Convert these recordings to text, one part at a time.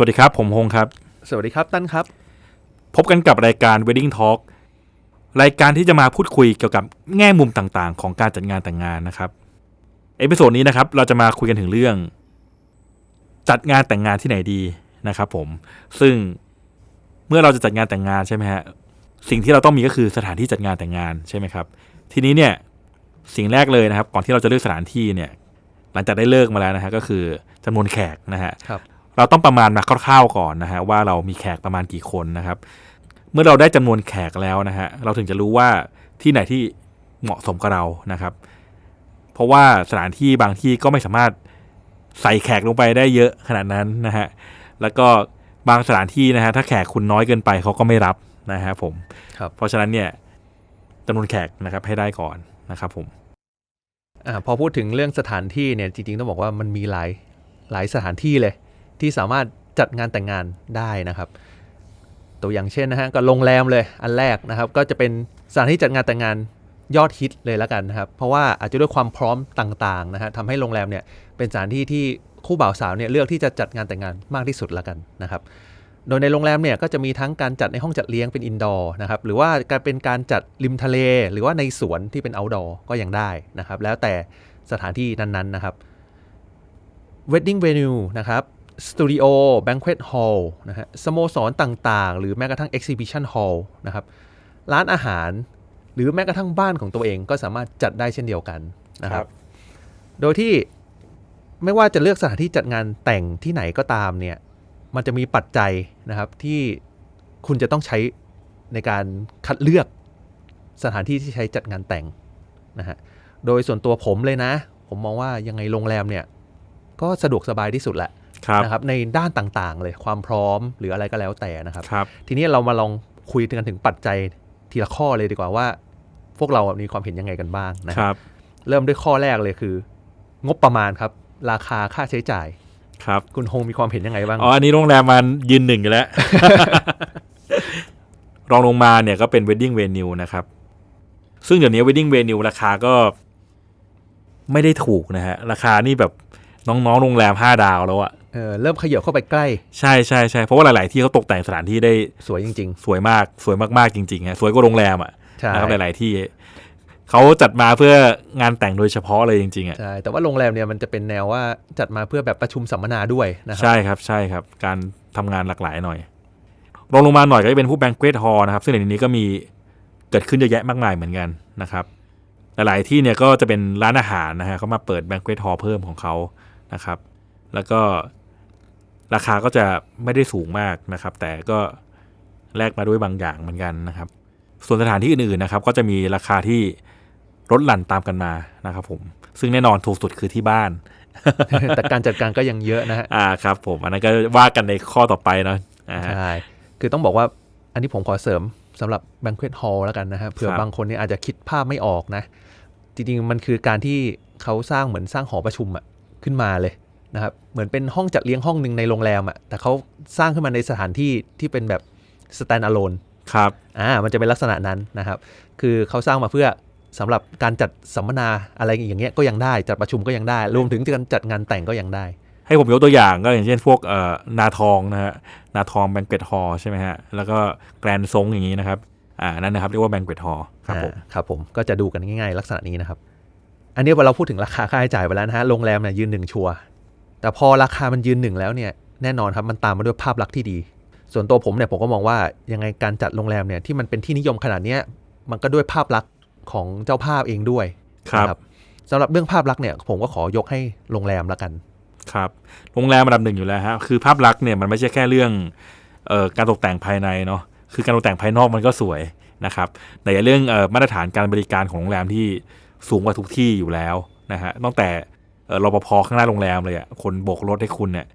วัสดีครับ ผมฮงครับ สวัสดีครับตั้นครับ พบกันกับรายการ Wedding Talk รายการที่จะมาพูดคุยเกี่ยวกับแง่มุมต่างๆ ของการจัดงานแต่งงานนะครับเอพิโซดนี้นะครับ เราจะมาคุยกันถึงเรื่อง จัดงานแต่งงานที่ไหนดีนะครับ ผม ซึ่งเมื่อเราจะจัดงานแต่งงานใช่ไหมฮะสิ่งที่เราต้องมีก็คือสถานที่จัดงานแต่งงานใช่ไหมครับ ทีนี้เนี่ยสิ่งแรกเลยนะครับ ก่อนที่เราจะเลือกสถานที่เนี่ย หลังจากได้เลิกมาแล้วนะฮะก็คือจำนวนแขกนะฮะครับ เราต้องประมาณมาคร่าวๆก่อนนะฮะว่าเรามีแขกประมาณกี่คนนะครับ เมื่อเราได้จำนวนแขกแล้วนะฮะเราถึงจะรู้ว่าที่ไหนที่เหมาะสมกับเรานะครับ เพราะว่าสถานที่บางที่ก็ไม่สามารถใส่แขกลงไปได้เยอะขนาดนั้นนะฮะแล้วก็บางสถานที่นะฮะถ้าแขกคุณน้อยเกินไปเขาก็ไม่รับนะฮะผมครับเพราะฉะนั้นเนี่ยจำนวนแขกนะครับให้ได้ก่อนนะครับผมอ่าพอพูดถึงเรื่องสถานที่เนี่ยจริงๆต้องบอกว่ามันมีหลายหลายสถานที่เลย ที่สามารถจัดงานแต่งงานได้นะครับ ตัวอย่างเช่นนะฮะก็โรงแรมเลยอันแรกนะครับ ก็จะเป็นสถานที่จัดงานแต่งงานยอดฮิตเลยแล้วกันนะครับ เพราะว่าอาจจะด้วยความพร้อมต่างๆนะฮะทำให้โรงแรมเนี่ยเป็นสถานที่ที่คู่บ่าวสาวเนี่ยเลือกที่จะจัดงานแต่งงานมากที่สุดแล้วกันนะครับโดยในโรงแรมเนี่ยก็จะมีทั้งการจัดในห้องจัดเลี้ยงเป็นอินดอร์นะครับหรือว่าการเป็นการจัดริมทะเล หรือว่าในสวนที่เป็นเอาท์ดอร์ก็ยังได้นะครับ แล้วแต่สถานที่นั้นๆนะครับ wedding venue นะครับ สตูดิโอ banquet hall นะฮะสโมสรต่างๆ หรือแม้กระทั่ง exhibition hall นะครับ ร้านอาหาร หรือแม้กระทั่งบ้านของตัวเองก็สามารถจัดได้เช่นเดียวกันนะครับ โดยที่ไม่ว่าจะเลือกสถานที่จัดงานแต่งที่ไหนก็ตามเนี่ย มันจะมีปัจจัยนะครับที่คุณจะต้องใช้ในการคัดเลือกสถานที่ที่ใช้จัดงานแต่งนะฮะ โดยส่วนตัวผมเลยนะ ผมมองว่ายังไงโรงแรมเนี่ย ก็สะดวกสบายที่สุดแหละครับ นะครับในด้านต่างๆ เลยความพร้อมหรืออะไรก็แล้วแต่นะครับครับทีนี้เรามาลองคุยกันถึงปัจจัยทีละข้อเลยดีกว่าว่า พวกเรามีความเห็นยังไงกันบ้างนะคครับรับ เริ่มด้วยข้อแรกเลยคือ งบประมาณครับ ราคาค่าใช้จ่ายครับคุณโฮงมีความเห็นยังไงบ้างอ๋ออันนี้โรงแรมมันยืนหนึ่งอยู่แล้ว รองลงมาเนี่ยก็เป็น wedding venue นะครับ ซึ่งเดี๋ยวนี้ wedding venue ราคาก็ไม่ได้ถูกนะฮะ ราคานี่แบบน้องๆโรงแรมห้าดาวแล้วอะ เออเริ่มขยับเข้าไปใกล้ ใช่ใช่ใช่เพราะว่าหลาย ๆ ที่เขาตกแต่งสถานที่ได้สวยจริงสวยมากสวยมากๆจริงๆฮะสวยกว่าโรงแรมอะๆใช่นะครับหลาย ๆ ที่เขาจัดมาเพื่องานแต่งโดยเฉพาะเลยจริง ๆอะใช่แต่ว่าโรงแรมเนี่ยมันจะเป็นแนวว่าจัดมาเพื่อแบบประชุมสัมมนาด้วยนะครัใช่ครับใช่ครับ การทำงานหลากหลายหน่อยรองลงมาหน่อยก็จะเป็นผู้แบงเก t ฮอลนะครับซึ่งในนี้ก็มีเกิดขึ้นเยอะแยะมากมายเหมือนกันนะครับ หลาย ๆ ที่เนี่ยก็จะเป็นร้านอาหารนะฮะเขามาเปิดแบงเก t ฮอลเพิ่มของเขานะครับ แล้วก็ ราคาก็จะไม่ได้สูงมากนะครับ แต่ก็แลกมาด้วยบางอย่างเหมือนกันนะครับ ส่วนสถานที่อื่นๆนะครับ ก็จะมีราคาที่ลดหลั่นตามกันมานะครับ ผม ซึ่งแน่นอนถูกสุดคือที่บ้าน แต่การจัดการก็ยังเยอะนะฮะอ่าครับ ผมอันนั้นก็ว่ากันในข้อต่อไปเนาะอ่าฮะใช่คือต้องบอกว่าอันนี้ผมขอเสริมสำหรับ banquet hall แล้วกันนะฮะเผื่อครับบางคนเนี่ยอาจจะคิดภาพไม่ออกนะ จริงๆ มันคือการที่เขาสร้างเหมือนสร้างหอประชุมอะขึ้นมาเลย นะครับเหมือนเป็นห้องจัดเลี้ยงห้องหนึ่งในโรงแรมอะแต่เขาสร้างขึ้นมาในสถานที่ที่เป็นแบบ stand alone ครับอ่ามันจะเป็นลักษณะนั้นนะครับ คือเขาสร้างมาเพื่อสำหรับการจัดสัมมนาอะไรอย่างเงี้ยก็ยังได้จัดประชุมก็ยังได้ รวมถึงการจัดงานแต่งก็ยังได้ ให้ผมยกตัวอย่างก็อย่างเช่นพวกเอ่อนาทองนะฮะนาทองแบงเกตฮอลใช่ไหมฮะแล้วก็แกรนซงอย่างนี้นะครับอ่านั่นนะครับเรียกว่าแบงเกตฮอลครับผมอ่าครับผมก็จะดูกันง่ายๆ ลักษณะนี้นะครับ อันนี้พอเราพูดถึงราคาค่าใช้จ่ายไปแล้วนะฮะโรงแรมเนี่ยยืนหนึ่งชัวร์ แต่พอราคามันยืนหนึ่งแล้วเนี่ยแน่นอนครับมันตามมาด้วยภาพลักษณ์ที่ดี ส่วนตัวผมเนี่ยผมก็มองว่ายังไงการจัดโรงแรมเนี่ยที่มันเป็นที่นิยมขนาดเนี้ยมันก็ด้วยภาพลักษณ์ของเจ้าภาพเองด้วยครับนะสำหรับเรื่องภาพลักษณ์เนี่ยผมก็ขอยกให้โรงแรมละกัน ครับโรงแรมระดับหนึ่งอยู่แล้วฮะคือภาพลักษณ์เนี่ยมันไม่ใช่แค่เรื่องเอ่อการตกแต่งภายในเนาะคือการตกแต่งภายนอกมันก็สวยนะครับแต่เรื่องเอ่อมาตรฐานการบริการของโรงแรมที่สูงกว่าทุกที่อยู่แล้วนะฮะตั้งแต่เอ่อ รปภข้างหน้าโรงแรมเลยอะคนโบกรถให้คุณเนี่ย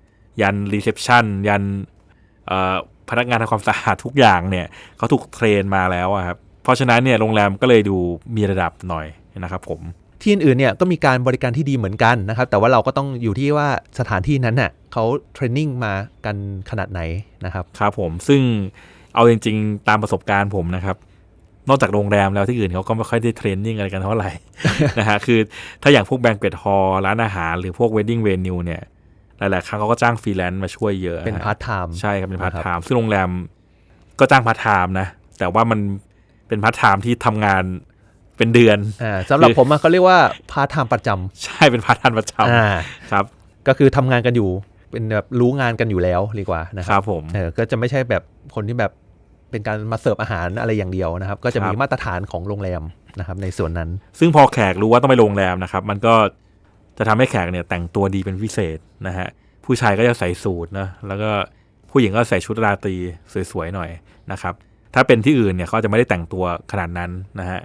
ยันรีเซพชันยันเอ่อพนักงานทำความสะอาดทุกอย่างเนี่ยเขาถูกเทรนมาแล้วอะครับ เพราะฉะนั้นเนี่ยโรงแรมก็เลยดูมีระดับหน่อยนะครับผมที่อื่นๆเนี่ยก็มีการบริการที่ดีเหมือนกันนะครับ แต่ว่าเราก็ต้องอยู่ที่ว่าสถานที่นั้นน่ะเขาเทรนนิ่งมากันขนาดไหนนะครับ ครับผมซึ่งเอาจริง ๆ ตามประสบการณ์ผมนะครับ นอกจากโรงแรมแล้วที่อื่นเขาก็ไม่ค่อยได้เทรนนิ่งอะไรกันเท่าไหร่นะฮะคือถ้าอย่างพวกแบงเก t ฮอลร้านอาหาร หรือพวกเวดดิ้งเวนิวเนี่ยหลายๆครั้งเขาก็จ้างฟรีแลนซ์มาช่วยเยอะเป็นฮะพาร์ทไทม์ใช่ครับเป็นพาร์ทนะครับไทม์ซึ่งโรงแรมก็จ้างพาร์ทไทม์นะ แต่ว่ามันเป็นพาร์ทไทม์ที่ทำงานเป็นเดือนอ่าสำหรับผมอะเขาเรียกว่าพาร์ทไทม์ประจใช่เป็นพาร์ทไทม์ประจำอ่าำครับ ก็คือทำงานกันอยู่เป็นแบบรู้งานกันอยู่แล้วดีกว่านะคครับรับผมเออก็จะไม่ใช่แบบคนที่แบบ เป็นการมาเสิร์ฟอาหารอะไรอย่างเดียวนะครับ ก็จะมีครับมาตรฐานของโรงแรมนะครับในส่วนนั้น ซึ่งพอแขกรู้ว่าต้องไปโรงแรมนะครับ มันก็จะทำให้แขกเนี่ยแต่งตัวดีเป็นพิเศษนะฮะผู้ชายก็จะใส่สูทนะแล้วก็ผู้หญิงก็ใส่ชุดราตรีสวยๆหน่อยนะครับ ถ้าเป็นที่อื่นเนี่ยเขาจะไม่ได้แต่งตัวขนาดนั้นนะฮะ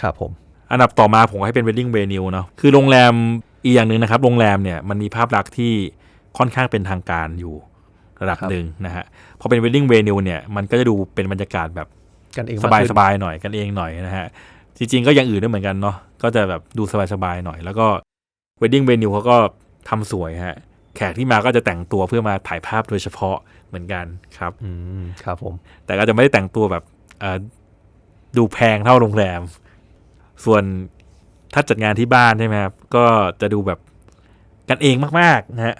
ครับผม อันดับต่อมาผมก็ให้เป็น wedding venue เนาะคือโรงแรมอีกอย่างหนึ่งนะครับ โรงแรมเนี่ยมันมีภาพลักษณ์ที่ค่อนข้างเป็นทางการอยู่ ระดับครับหนึ่งนะฮะพอเป็น wedding venue เนี่ยมันก็จะดูเป็นบรรยากาศแบบกันเองสบายมกสขึ้นบายหน่อยกันเองหน่อยนะฮะจริงๆก็อย่างอื่นด้วยเหมือนกันเนาะก็จะแบบดูสบายสบายหน่อย แล้วก็ wedding venue เขาก็ทำสวยฮะแขกที่มาก็จะแต่งตัวเพื่อมาถ่ายภาพโดยเฉพาะเหมือนกันครับอืมครับผม แต่ก็จะไม่ได้แต่งตัวแบบเอ่อดูแพงเท่าโรงแรม ส่วนถ้าจัดงานที่บ้านใช่ไหมครับก็จะดูแบบกันเองมากๆนะฮะ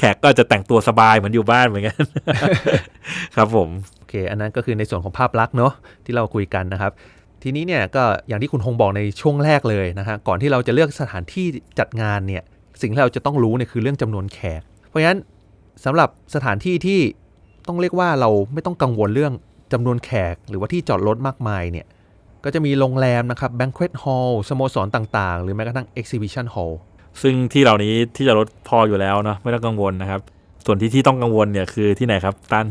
แขกก็จะแต่งตัวสบายเหมือนอยู่บ้านเหมือนกัน ครับผม โอเค อันนั้นก็คือในส่วนของภาพลักษณ์เนาะที่เราคุยกันนะครับ ทีนี้เนี่ยก็อย่างที่คุณฮงบอกในช่วงแรกเลยนะฮะก่อนที่เราจะเลือกสถานที่จัดงานเนี่ยสิ่งที่เราจะต้องรู้เนี่ยคือเรื่องจำนวนแขก เพราะฉะนั้นสำหรับสถานที่ที่ต้องเรียกว่าเราไม่ต้องกังวลเรื่องจำนวนแขก หรือว่าที่จอดรถมากมายเนี่ยก็จะมีโรงแรมนะครับ banquet hall สโมสรต่างๆ หรือแม้กระทั่ง exhibition hall ซึ่งที่เหล่านี้ที่จะลดพออยู่แล้วเนาะไม่ต้องกังวลนะครับ ส่วนที่ที่ต้องกังวลเนี่ยคือที่ไหนครับตั้น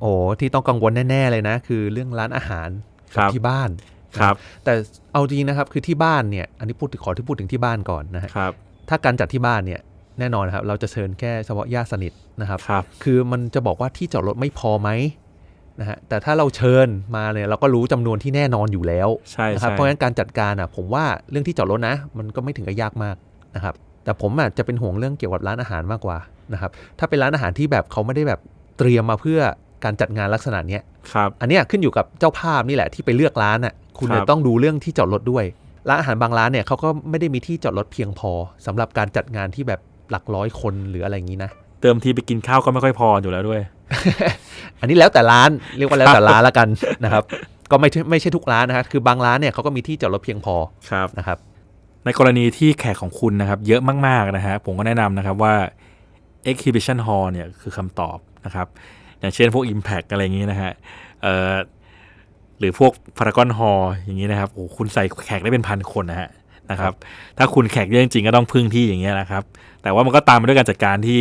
โอ้ที่ต้องกังวลแน่ ๆ เลยนะ คือเรื่องร้านอาหารครับที่บ้านครับ แต่เอาจริงนะครับคือที่บ้านเนี่ยอันนี้พูดถึงขอที่พูดถึงที่บ้านก่อนนะฮะครับถ้าการจัดที่บ้านเนี่ยแน่นอนนะครับ เราจะเชิญแค่เฉพาะญาติสนิทนะครับครับคือมันจะบอกว่าที่จอดรถไม่พอไหมนะฮะแต่ถ้าเราเชิญมาเนี่ยเราก็รู้จำนวนที่แน่นอนอยู่แล้วใช่นะครับใช่เพราะฉะนั้นการจัดการอะผมว่าเรื่องที่จอดรถนะ มันก็ไม่ถึงกับยากมาก นะครับ แต่ผมอะจะเป็นห่วงเรื่องเกี่ยวกับร้านอาหารมากกว่านะครับ ถ้าเป็นร้านอาหารที่แบบเขาไม่ได้แบบเตรียมมาเพื่อการจัดงานลักษณะเนี้ยครับอันเนี้ยขึ้นอยู่กับเจ้าภาพนี่แหละที่ไปเลือกร้านอะคุณเนี่ยครับต้องดูเรื่องที่จอดรถด้วยร้านอาหารบางร้านเนี่ยเขาก็ไม่ได้มีที่จอดรถเพียงพอสำหรับการจัดงานที่แบบหลักร้อยคนหรืออะไรอย่างนี้นะเติมทีไปกินข้าวก็ไม่ค่อยพออยู่แล้วด้วย อันนี้แล้วแต่ร้านเรียกว่าแล้วแต่ร้านละกันนะครับ ก็ไม่ใช่ไม่ใช่ทุกร้านนะครับคือบางร้านเนี่ยเขาก็มีที่จอดรถเพียงพอครับนะครับ ในกรณีที่แขกของคุณนะครับ เยอะมากๆนะฮะผมก็แนะนำนะครับว่า exhibition hall เนี่ยคือคำตอบนะครับ อย่างเช่นพวก impact อะไรอย่างนี้นะฮะหรือพวก paragon hall อย่างนี้นะครับโอ้คุณใส่แขกได้เป็นพันคนนะฮะนะครับ ถ้าคุณแขกเยอะจริงๆก็ต้องพึ่งที่อย่างเงี้ยนะครับ แต่ว่ามันก็ตามมาด้วยการจัดการที่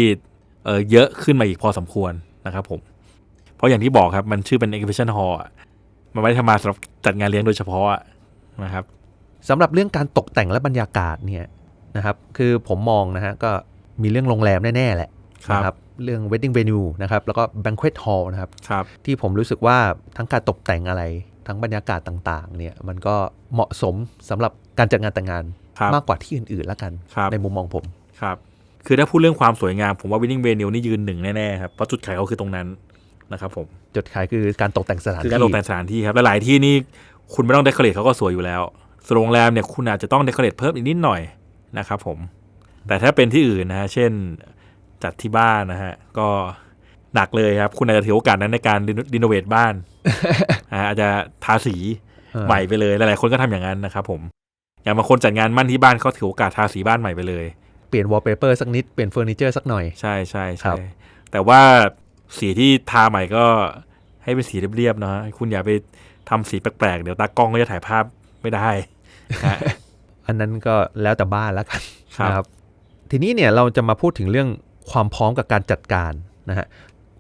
เออเยอะขึ้นมาอีกพอสมควรนะครับผม เพราะอย่างที่บอกครับมันชื่อเป็น exhibition hall มันไม่ได้ทำมาสำหรับจัดงานเลี้ยงโดยเฉพาะนะครับ สำหรับเรื่องการตกแต่งและบรรยากาศเนี่ยนะครับ คือผมมองนะฮะก็มีเรื่องโรงแรมแน่ ๆ แหละครับนะเรื่อง wedding venue นะครับแล้วก็ banquet hall นะครับครับที่ผมรู้สึกว่าทั้งการตกแต่งอะไร ทั้งบรรยากาศต่างๆเนี่ยมันก็เหมาะสมสำหรับการจัดงานแต่งงานครับมากกว่าที่อื่นๆแล้วกันครับในมุมมองผมครับคือถ้าพูดเรื่องความสวยงาม ผมว่า winning venue นี่ยืนหนึ่งแน่ๆครับเพราะจุดขายเขาคือตรงนั้นนะครับผมจุดขายคือการตกแต่งสถานคือการที่ตกแต่งสถานที่ครับและหลายที่นี่คุณไม่ต้องเดคอเรทเขาก็สวยอยู่แล้ว ส่วนโรงแรมเนี่ยคุณอาจจะต้องเดคอเรทเพิ่มอีกนิดหน่อยนะครับผม แต่ถ้าเป็นที่อื่นนะฮะ เช่นจัดที่บ้านนะฮะ ก็หนักเลยครับ คุณอาจจะถือโอกาสนั้นในการรีโนเวทบ้านนะฮะอาจจะทาสีเออใหม่ไปเลย หลายๆคนก็ทำอย่างนั้นนะครับผม อย่างบางคนจัดงานมั่นที่บ้านเขาถือโอกาสทาสีบ้านใหม่ไปเลย เปลี่ยน wallpaper สักนิด เปลี่ยนเฟอร์นิเจอร์สักหน่อย ใช่ใช่ครัใช่บแต่ว่าสีที่ทาใหม่ก็ให้เป็นสีเรียบๆเนาะคุณอย่าไปทำสีแปลกๆ เดี๋ยวตากล้องก็จะถ่ายภาพ ไม่ได้นะฮะอันนั้นก็แล้วแต่บ้านแล้วกันครับนะครับ ทีนี้เนี่ยเราจะมาพูดถึงเรื่องความพร้อมกับการจัดการนะฮะ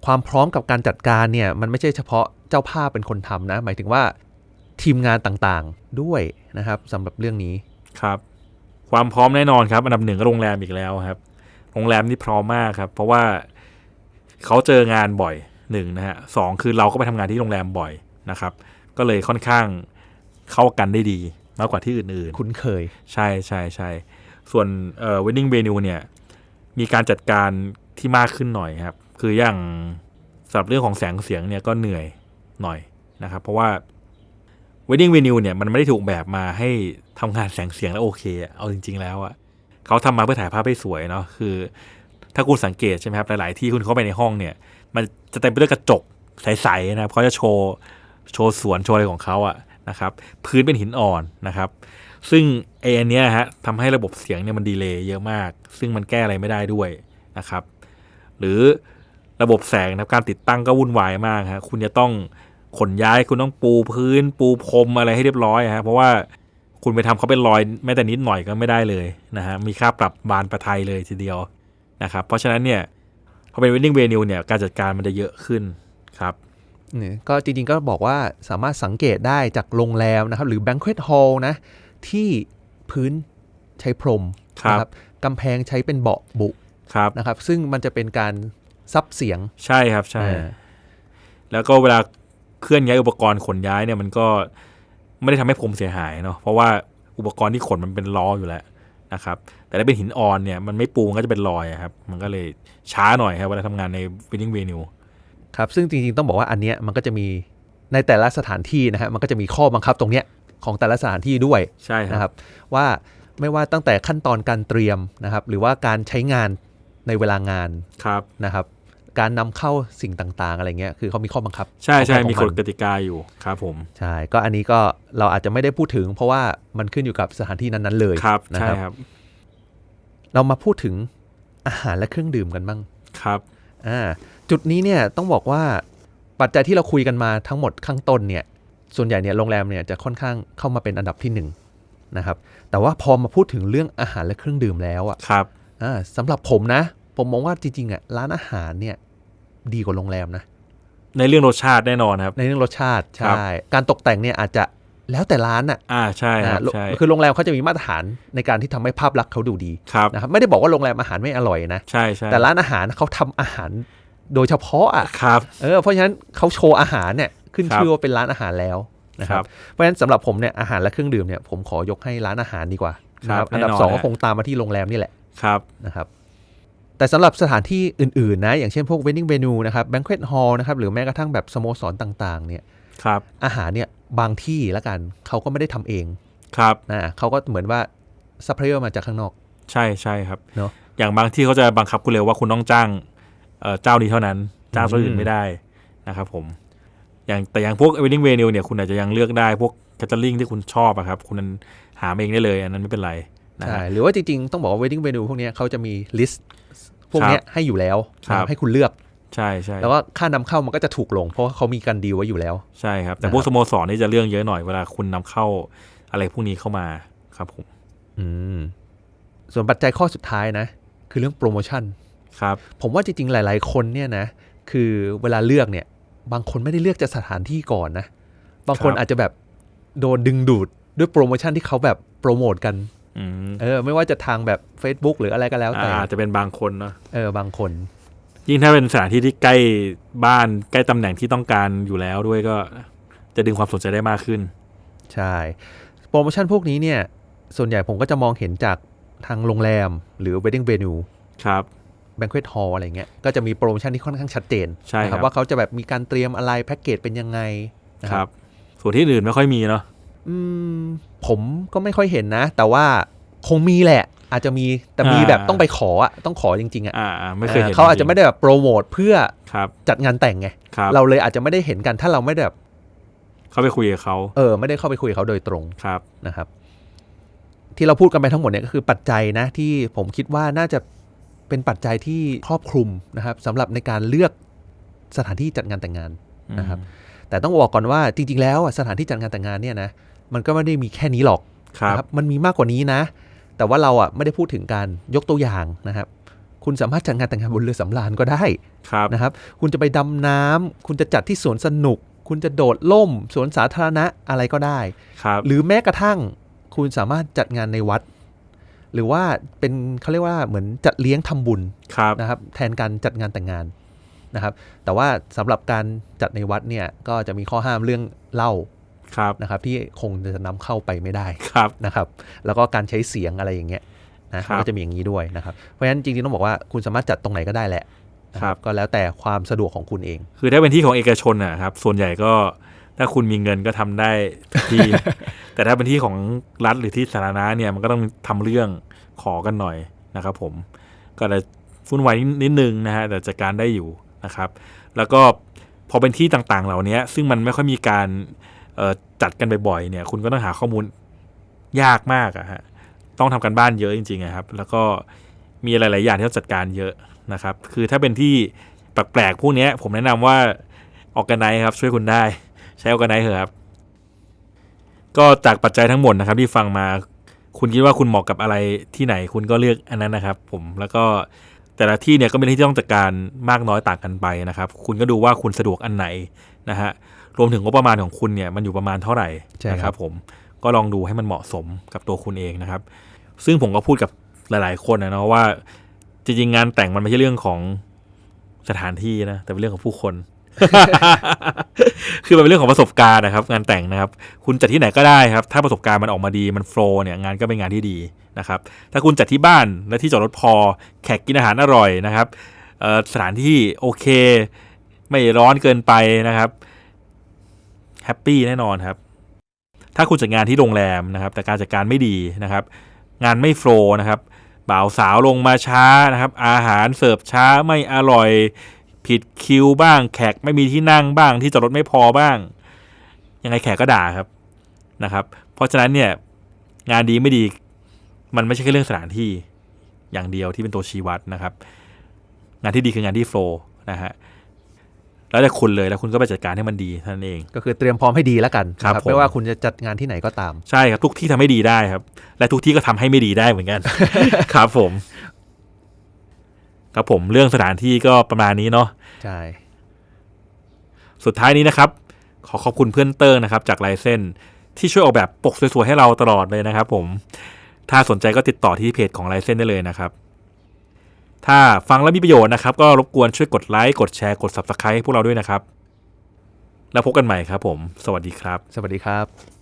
ความพร้อมกับการจัดการเนี่ยมันไม่ใช่เฉพาะเจ้าภาพเป็นคนทำนะ หมายถึงว่าทีมงานต่างๆด้วยนะครับสำหรับเรื่องนี้ครับ ความพร้อมแน่นอนครับ อันดับหนึ่งก็โรงแรมอีกแล้วครับ โรงแรมนี่พร้อมมากครับ เพราะว่าเขาเจองานบ่อยหนึ่งนะฮะสองคือเราก็ไปทำงานที่โรงแรมบ่อยนะครับ ก็เลยค่อนข้าง เข้ากันได้ดีมากกว่าที่อื่นๆ คุ้นเคย ใช่ใช่ใช่ส่วนเอ่อ wedding venue เนี่ย มีการจัดการที่มากขึ้นหน่อยครับ คืออย่างสำหรับเรื่องของแสงเสียงเนี่ยก็เหนื่อยหน่อยนะครับ เพราะว่า wedding venue เนี่ยมันไม่ได้ถูกแบบมาให้ทำงานแสงเสียงแล้วโอเคอะเอาจริง ๆ แล้วอะเขาทำมาเพื่อถ่ายภาพให้สวยเนาะคือ ถ้าคุณสังเกตใช่ไหมครับหลาย ๆ ที่คุณเข้าไปในห้องเนี่ย มันจะเต็มไปด้วยกระจกใส ๆ นะครับเขาจะโชว์โชว์สวนโชว์อะไรของเขาอะ นะครับพื้นเป็นหินอ่อนนะครับซึ่งไออันเนี้ยฮะทำให้ระบบเสียงเนี่ยมันดีเลย์เยอะมาก ซึ่งมันแก้อะไรไม่ได้ด้วยนะครับหรือระบบแสงนะครับการติดตั้งก็วุ่นวายมากฮะคุณจะต้องขนย้ายคุณต้องปูพื้น ปูพรมอะไรให้เรียบร้อยฮะเพราะว่าคุณไปทำเขาเป็นรอยแม้แต่นิดหน่อยก็ไม่ได้เลยนะฮะมีค่าปรับบานประทัยเลยทีเดียวนะครับเพราะฉะนั้นเนี่ยพอเป็น wedding venue เนี่ยการจัดการมันจะเยอะขึ้นครับ ก็จริงๆก็บอกว่าสามารถสังเกตได้จากโรงแรมนะครับ หรือ banquet hall นะ ที่พื้นใช้พรมครับนะกำแพงใช้เป็นเบาะบุครับนะครับ ซึ่งมันจะเป็นการซับเสียงใช่ครับใช่อ่าแล้วก็เวลาเคลื่อนย้ายอุปกรณ์ขนย้ายเนี่ยมันก็ไม่ได้ทำให้พรมเสียหายเนาะเพราะว่าอุปกรณ์ที่ขนมันเป็นล้ออยู่แล้วนะครับ แต่ถ้าเป็นหินอ่อนเนี่ยมันไม่ปูมันก็จะเป็นรอยอะครับ มันก็เลยช้าหน่อยครับเวลาทำงานใน wedding venue ครับซึ่งจริงๆต้องบอกว่าอันเนี้ยมันก็จะมีในแต่ละสถานที่นะฮะมันก็จะมีข้อบังคับตรงเนี้ยของแต่ละสถานที่ด้วยใช่คนะครัรับบว่าไม่ว่าตั้งแต่ขั้นตอนการเตรียมนะครับ หรือว่าการใช้งานในเวลางานครับนะครับ การนำเข้าสิ่งต่างๆ อะไรเงี้ยคือเขามีข้อบังคับ ใช่ใช่ของมีของกฎกติกาอยู่ครับผมใช่ก็อันนี้ก็เราอาจจะไม่ได้พูดถึง เพราะว่ามันขึ้นอยู่กับสถานที่นั้นๆเลยครับนะใช่ครับครับ เรามาพูดถึงอาหารและเครื่องดื่มกันบ้างครับอ่า จุดนี้เนี่ยต้องบอกว่าปัจจัยที่เราคุยกันมาทั้งหมดข้างต้นเนี่ยส่วนใหญ่เนี่ยโรงแรมเนี่ยจะค่อนข้างเข้ามาเป็นอันดับที่หนึ่งนะครับแต่ว่าพอมาพูดถึงเรื่องอาหารและเครื่องดื่มแล้วอะครับอ่าสำหรับผมนะ ผมมองว่าจริงๆอะร้านอาหารเนี่ยดีกว่าโรงแรมนะในเรื่องรสชาติแน่นอนครับ ในเรื่องรสชาติครับใช่การตกแต่งเนี่ยอาจจะแล้วแต่ร้านอะอ่าใช่ครับอ่าใช่คือโรงแรมเขาจะมีมาตรฐานในการที่ทำให้ภาพลักษณ์เขาดูดีครับนะครับไม่ได้บอกว่าโรงแรมอาหารไม่อร่อยนะใช่ใช่แต่ร้านอาหารเขาทำอาหาร โดยเฉพาะอะครับเออเพราะฉะนั้นเขาโชว์อาหารเนี่ยขึ้นครับชื่อว่าเป็นร้านอาหารแล้วนะคครัรับบเพราะฉะนั้นสำหรับผมเนี่ยอาหารและเครื่องดื่มเนี่ยผมขอยกให้ร้านอาหารดีกว่าครับนะอันดับแน่นอนสองฮะก็คงตามมาที่โรงแรมนี่แหละครับนะครับแต่สำหรับสถานที่อื่นๆนะอย่างเช่นพวก wedding venue นะครับ banquet hall นะครับหรือแม้กระทั่งแบบสโมสรต่างๆเนี่ยครับอาหารเนี่ยบางที่ละกันเขาก็ไม่ได้ทำเองครับนะเขาก็เหมือนว่าซัพพลายเออร์มาจากข้างนอก ใช่ใช่ครับเนอะอย่างบางที่เขาจะบังคับคุณเลยว่าคุณต้องจ้าง เอ่อเจ้านี้เท่านั้นจ้างเจ้าอื่อืนมไม่ได้นะครับผมอย่างแต่อย่างพวก wedding venue เนี่ยคุณอาจจะยังเลือกได้พวก catering ที่คุณชอบอะครับ คุณนั้นหาเองได้เลย อันนั้นไม่เป็นไรนะใช่ฮะหรือว่าจริงๆ ต้องบอกว่า wedding venue พวกเนี้ยเขาจะมีลิสต์พวกเนี้ยให้อยู่แล้วครับให้คุณเลือกใช่ใช่แล้วก็ค่านำเข้ามันก็จะถูกลง เพราะว่าเขามีการดีลไว้อยู่แล้ว ใช่ครับ แต่นะครับพวกสโมสรนี่จะเรื่องเยอะหน่อยเวลาคุณนำเข้าอะไรพวกนี้เข้ามาครับผมอืมส่วนปัจจัยข้อสุดท้ายนะ คือเรื่องโปรโมชั่น ครับ ผมว่าจริงๆ หลาย ๆ คนเนี่ยนะ คือเวลาเลือกเนี่ย บางคนไม่ได้เลือกจากสถานที่ก่อนนะ บางคนครับอาจจะแบบโดนดึงดูดด้วยโปรโมชั่นที่เขาแบบโปรโมทกันอืมเออ ไม่ว่าจะทางแบบ Facebook หรืออะไรก็แล้วแต่อาจจะเป็นบางคนเนาะเออบางคน ยิ่งถ้าเป็นสถานที่ที่ใกล้บ้านใกล้ตำแหน่งที่ต้องการอยู่แล้วด้วยก็ จะดึงความสนใจได้มากขึ้น ใช่ โปรโมชั่นพวกนี้เนี่ย ส่วนใหญ่ผมก็จะมองเห็นจากทางโรงแรมหรือ wedding venue ครับ banquet hall อะไรเงี้ยก็จะมีโปรโมชั่นที่ค่อนข้างชัดเจนใช่นะครับว่าเขาจะแบบมีการเตรียมอะไรแพ็กเกจเป็นยังไงนะคครัรับบส่วนที่อื่นไม่ค่อยมีเนาะอืมผมก็ไม่ค่อยเห็นนะ แต่ว่าคงมีแหละ อาจจะมีแต่มีอ่าแบบต้องไปขออะต้องขอจริงๆอะอ่าอ่าไม่เคยเห็นเขาอาจจะไม่ได้แบบโปรโมทเพื่อครับจัดงานแต่งไงครับเราเลยอาจจะไม่ได้เห็นกันถ้าเราไม่ได้แบบเขาไปคุยกับเขาเออ ไม่ได้เข้าไปคุยกับเขาโดยตรงครับนะครับ ที่เราพูดกันไปทั้งหมดเนี่ยก็คือปัจจัยนะ ที่ผมคิดว่าน่าจะ เป็นปัจจัยที่ครอบคลุมนะครับสำหรับในการเลือกสถานที่จัดงานแต่งงานนะครับ แต่ต้องบอกก่อนว่าจริง ๆ แล้วอะสถานที่จัดงานแต่งงานเนี่ยนะมันก็ไม่ได้มีแค่นี้หรอกครับนะมันมีมากกว่านี้นะ แต่ว่าเราอะไม่ได้พูดถึงการยกตัวอย่างนะครับ คุณสามารถจัดงานแต่งงานบนเรือสำราญก็ได้ครับนะครับ คุณจะไปดำน้ำคุณจะจัดที่สวนสนุก คุณจะโดดล่มสวนสาธารณะอะไรก็ได้ครับหรือแม้กระทั่งคุณสามารถจัดงานในวัด หรือว่าเป็นเขาเรียกว่าเหมือนจัดเลี้ยงทำบุญครับนะครับแทนการจัดงานแต่งงานนะครับ แต่ว่าสำหรับการจัดในวัดเนี่ยก็จะมีข้อห้ามเรื่องเหล้าครับนะครับที่คงจะนำเข้าไปไม่ได้ครับนะครับ แล้วก็การใช้เสียงอะไรอย่างเงี้ยนะครับมันก็จะมีอย่างนี้ด้วยนะครับ เพราะฉะนั้นจริงๆต้องบอกว่าคุณสามารถจัดตรงไหนก็ได้แหละนะครับก็แล้วแต่ความสะดวกของคุณเอง คือถ้าเป็นที่ของเอกชนนะครับ ส่วนใหญ่ก็ ถ้าคุณมีเงินก็ทำได้ทุกที่ แต่ถ้าเป็นที่ของรัฐหรือที่สาธารณะเนี่ยมันก็ต้องทำเรื่องขอกันหน่อยนะครับ ผม ก็จะวุ่นวายนิดนึงนะฮะแต่จัดการได้อยู่นะครับ แล้วก็พอเป็นที่ต่างๆ เหล่านี้ซึ่งมันไม่ค่อยมีการเอ่อจัดกันบ่อยๆเนี่ย คุณก็ต้องหาข้อมูลยากมากอะฮะต้องทำกันบ้านเยอะจริงๆอะครับ แล้วก็มีหลายๆอย่างที่ต้องจัดการเยอะนะครับ คือถ้าเป็นที่แปลกๆพวกเนี้ยผมแนะนำว่าออกกันไนครับช่วยคุณได้ ใช้ออกกันไนเถอะครับ ก็จากปัจจัยทั้งหมดนะครับ ที่ฟังมา คุณคิดว่าคุณเหมาะกับอะไรที่ไหนคุณก็เลือกอันนั้นนะครับ ผมแล้วก็แต่ละที่เนี่ยก็เป็นที่ที่ต้องจัดการมากน้อยต่างกันไปนะครับ คุณก็ดูว่าคุณสะดวกอันไหนนะฮะรวมถึงงบประมาณของคุณเนี่ยมันอยู่ประมาณเท่าไหร่นะครับบผมก็ลองดูให้มันเหมาะสมกับตัวคุณเองนะครับ ซึ่งผมก็พูดกับหลาย ๆ คนนะเนาะว่าจริงๆงานแต่งมันไม่ใช่เรื่องของสถานที่นะแต่เป็นเรื่องของผู้คน คือมันเป็นเรื่องของประสบการณ์นะครับ งานแต่งนะครับ คุณจัดที่ไหนก็ได้ครับ ถ้าประสบการณ์มันออกมาดีมันโฟล์เนี่ยงานก็เป็นงานที่ดีนะครับ ถ้าคุณจัดที่บ้านและที่จอดรถพอ แขกกินอาหารอร่อยนะครับสถานที่โอเค ไม่ร้อนเกินไปนะครับแฮปปี้แน่นอนครับ ถ้าคุณจัดงานที่โรงแรมนะครับ แต่การจัดการไม่ดีนะครับ งานไม่โฟล์นะครับบ่าวสาวลงมาช้านะครับ อาหารเสิร์ฟช้าไม่อร่อย ผิดคิวบ้าง แขกไม่มีที่นั่งบ้าง ที่จอดรถไม่พอบ้าง ยังไงแขกก็ด่าครับนะครับ เพราะฉะนั้นเนี่ยงานดีไม่ดีมันไม่ใช่แค่เรื่องสถานที่อย่างเดียวที่เป็นตัวชี้วัดนะครับ งานที่ดีคืองานที่โฟล์นะฮะแล้วแต่คุณเลยแล้วคุณก็ไปจัดการให้มันดีเท่านั้นเอง ก็คือเตรียมพร้อมให้ดีแล้วกันครับนะผมไม่ว่าคุณจะจัดงานที่ไหนก็ตาม ใช่ครับทุกที่ทำให้ดีได้ครับ และทุกที่ก็ทำให้ไม่ดีได้เหมือนกัน ครับผม ครับผมเรื่องสถานที่ก็ประมาณนี้เนาะใช่สุดท้ายนี้นะครับ ขอขอบคุณเพื่อนเติ้งนะครับ จากไลเซนที่ช่วยออกแบบปกสวยๆให้เราตลอดเลยนะครับ ผมถ้าสนใจก็ติดต่อที่เพจของไลเซนได้เลยนะครับ ถ้าฟังแล้วมีประโยชน์นะครับ ก็รบกวนช่วยกดไลค์กดแชร์กด subscribe ให้พวกเราด้วยนะครับ แล้วพบกันใหม่ครับผม สวัสดีครับ สวัสดีครับ